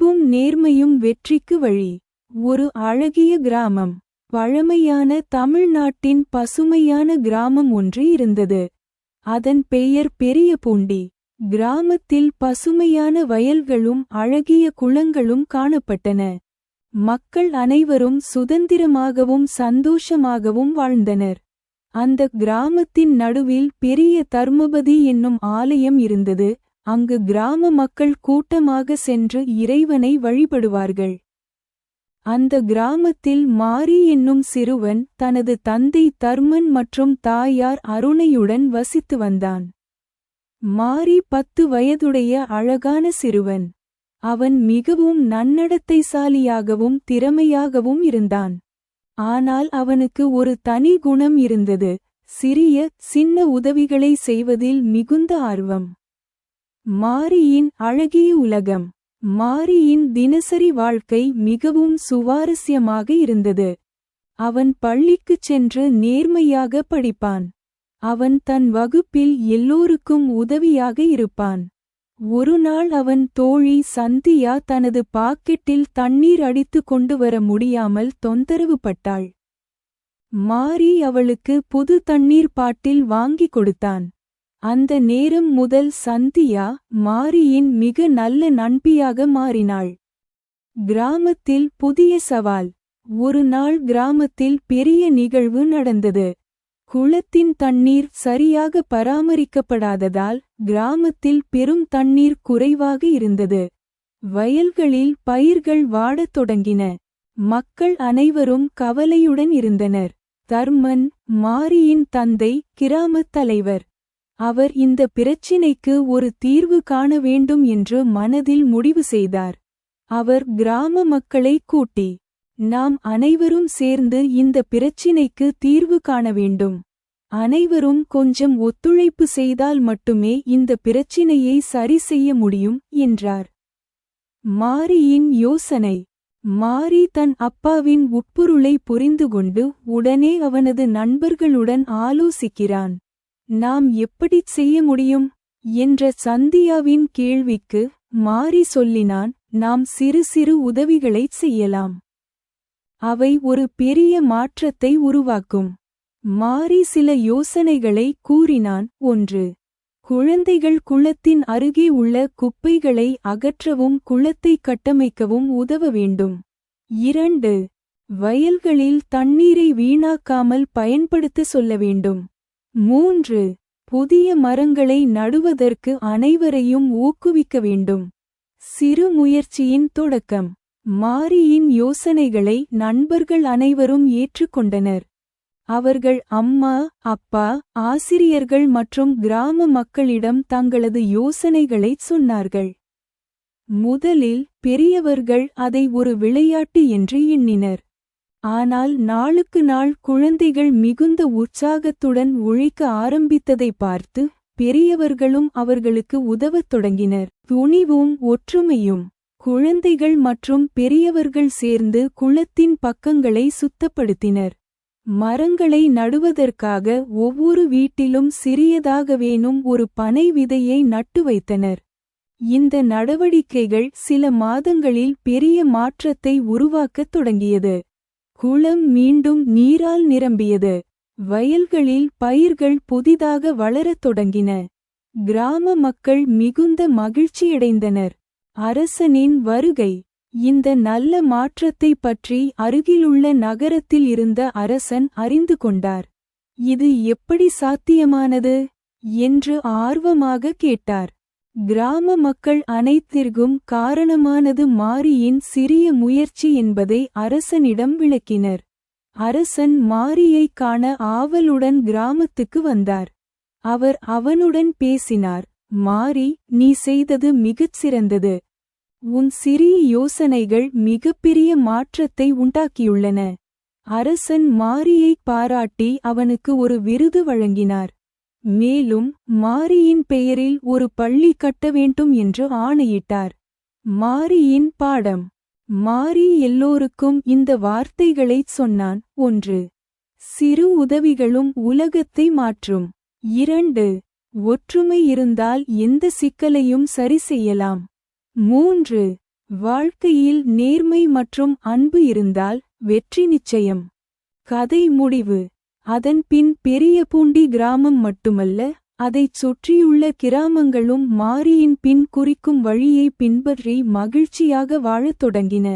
அன்பும் நேர்மையும் வெற்றிக்கு வழி. ஒரு அழகிய கிராமம். பழமையான தமிழ்நாட்டின் பசுமையான கிராமம் ஒன்று இருந்தது. அதன் பெயர் பெரிய பூண்டி. கிராமத்தில் பசுமையான வயல்களும் அழகிய குளங்களும் காணப்பட்டன. மக்கள் அனைவரும் சுதந்திரமாகவும் சந்தோஷமாகவும் வாழ்ந்தனர். அந்த கிராமத்தின் நடுவில் பெரிய தர்மபதி என்னும் ஆலயம் இருந்தது. அங்கு கிராம மக்கள் கூட்டமாக சென்று இறைவனை வழிபடுவார்கள். அந்த கிராமத்தில் மாரி என்னும் சிறுவன் தனது தந்தை தர்மன் மற்றும் தாயார் அருணையுடன் வசித்து வந்தான். மாரி பத்து வயதுடைய அழகான சிறுவன். அவன் மிகவும் நன்னடத்தைசாலியாகவும் திறமையாகவும் இருந்தான். ஆனால் அவனுக்கு ஒரு தனி குணம் இருந்தது. சிறிய சின்ன உதவிகளை செய்வதில் மிகுந்த ஆர்வம். மாரியின் அழகிய உலகம். மாரியின் தினசரி வாழ்க்கை மிகவும் சுவாரஸ்யமாக இருந்தது. அவன் பள்ளிக்குச் சென்று நேர்மையாக படிப்பான். அவன் தன் வகுப்பில் எல்லோருக்கும் உதவியாக இருப்பான். ஒருநாள் அவன் தோழி சந்தியா தனது பாக்கெட்டில் தண்ணீர் அடித்து கொண்டு வர முடியாமல் தொந்தரவுப்பட்டாள் மாரி அவளுக்கு புது தண்ணீர் பாட்டில் வாங்கிக் கொடுத்தான். அந்த நேரம் முதல் சந்தியா மாரியின் மிக நல்ல நண்பியாக மாறினாள். கிராமத்தில் புதிய சவால். ஒரு நாள் கிராமத்தில் பெரிய நிகழ்வு நடந்தது. குளத்தின் தண்ணீர் சரியாக பராமரிக்கப்படாததால் கிராமத்தில் பெரும் தண்ணீர் குறைவாக இருந்தது. வயல்களில் பயிர்கள் வாடத் தொடங்கின. மக்கள் அனைவரும் கவலையுடன் இருந்தனர். தர்மன் மாரியின் தந்தை கிராமத் தலைவர். அவர் இந்த பிரச்சினைக்கு ஒரு தீர்வு காண வேண்டும் என்று மனதில் முடிவு செய்தார். அவர் கிராம மக்களை கூட்டி நாம் அனைவரும் சேர்ந்து இந்த பிரச்சினைக்கு தீர்வு காண வேண்டும். அனைவரும் கொஞ்சம் ஒத்துழைப்பு செய்தால் மட்டுமே இந்த பிரச்சினையை சரி செய்ய முடியும் என்றார். மாரியின் யோசனை மாரி தன் அப்பாவின் உட்பொருளை புரிந்துகொண்டு உடனே அவனது நண்பர்களுடன் ஆலோசிக்கிறான். நாம் எப்படிச் செய்ய முடியும்? என்ற சந்தியாவின் கேள்விக்கு மாறி சொல்லினான் நாம் சிறு சிறு உதவிகளைச் செய்யலாம். அவை ஒரு பெரிய மாற்றத்தை உருவாக்கும். மாறி சில யோசனைகளை கூறினான் ஒன்று குழந்தைகள் குளத்தின் அருகே உள்ள குப்பைகளை அகற்றவும் குளத்தை கட்டமைக்கவும் உதவ வேண்டும். இரண்டு வயல்களில் தண்ணீரை வீணாக்காமல் பயன்படுத்த சொல்ல வேண்டும். மூன்று புதிய மரங்களை நடுவதற்கு அனைவரையும் ஊக்குவிக்க வேண்டும். சிறு முயற்சியின் தொடக்கம். மாரியின் யோசனைகளை நண்பர்கள் அனைவரும் ஏற்றுக்கொண்டனர். அவர்கள் அம்மா அப்பா ஆசிரியர்கள் மற்றும் கிராம மக்களிடம் தங்களது யோசனைகளைச் சொன்னார்கள். முதலில் பெரியவர்கள் அதை ஒரு விளையாட்டு என்று எண்ணினர். ஆனால் நாளுக்கு நாள் குழந்தைகள் மிகுந்த உற்சாகத்துடன் உழைக்க ஆரம்பித்ததை பார்த்து பெரியவர்களும் அவர்களுக்கு உதவத் தொடங்கினர். துணிவும் ஒற்றுமையும் குழந்தைகள் மற்றும் பெரியவர்கள் சேர்ந்து குளத்தின் பக்கங்களை சுத்தப்படுத்தினர். மரங்களை நடுவதற்காக ஒவ்வொரு வீட்டிலும் சிறியதாகவேனும் ஒரு பனை விதையை நட்டு வைத்தனர். இந்த நடவடிக்கைகள் சில மாதங்களில் பெரிய மாற்றத்தை உருவாக்கத் தொடங்கியது. குளம் மீண்டும் நீரால் நிரம்பியது. வயல்களில் பயிர்கள் புதிதாக வளரத் தொடங்கின. கிராம மக்கள் மிகுந்த மகிழ்ச்சியடைந்தனர். அரசனின் வருகை. இந்த நல்ல மாற்றத்தை பற்றி அருகிலுள்ள நகரத்தில் இருந்த அரசன் அறிந்து கொண்டார். இது எப்படி சாத்தியமானது? என்று ஆர்வமாக கேட்டார். கிராம மக்கள் அனைத்திற்கும் காரணமானது மாரியின் சிறிய முயற்சி என்பதை அரசனிடம் விளக்கினர். அரசன் மாரியைக் காண ஆவலுடன் கிராமத்துக்கு வந்தார். அவர் அவனுடன் பேசினார் மாரி நீ செய்தது மிகச் சிறந்தது. உன் சிறிய யோசனைகள் மிகப்பெரிய மாற்றத்தை உண்டாக்கியுள்ளன. அரசன் மாரியைப் பாராட்டி அவனுக்கு ஒரு விருது வழங்கினார். மேலும் மாரியின் பெயரில் ஒரு பள்ளி கட்ட வேண்டும் என்று ஆணையிட்டார். மாரியின் பாடம். மாரி எல்லோருக்கும் இந்த வார்த்தைகளைச் சொன்னான். ஒன்று சிறு உதவிகளும் உலகத்தை மாற்றும். இரண்டு ஒற்றுமை இருந்தால் எந்த சிக்கலையும் சரி செய்யலாம். மூன்று வாழ்க்கையில் நேர்மை மற்றும் அன்பு இருந்தால் வெற்றி நிச்சயம். கதை முடிவு. அதன் பின் பெரியபூண்டி கிராமம் மட்டுமல்ல அதைச் சுற்றியுள்ள கிராமங்களும் மாரியின் பின் குறிக்கும் வழியை பின்பற்றி மகிழ்ச்சியாக வாழத் தொடங்கின.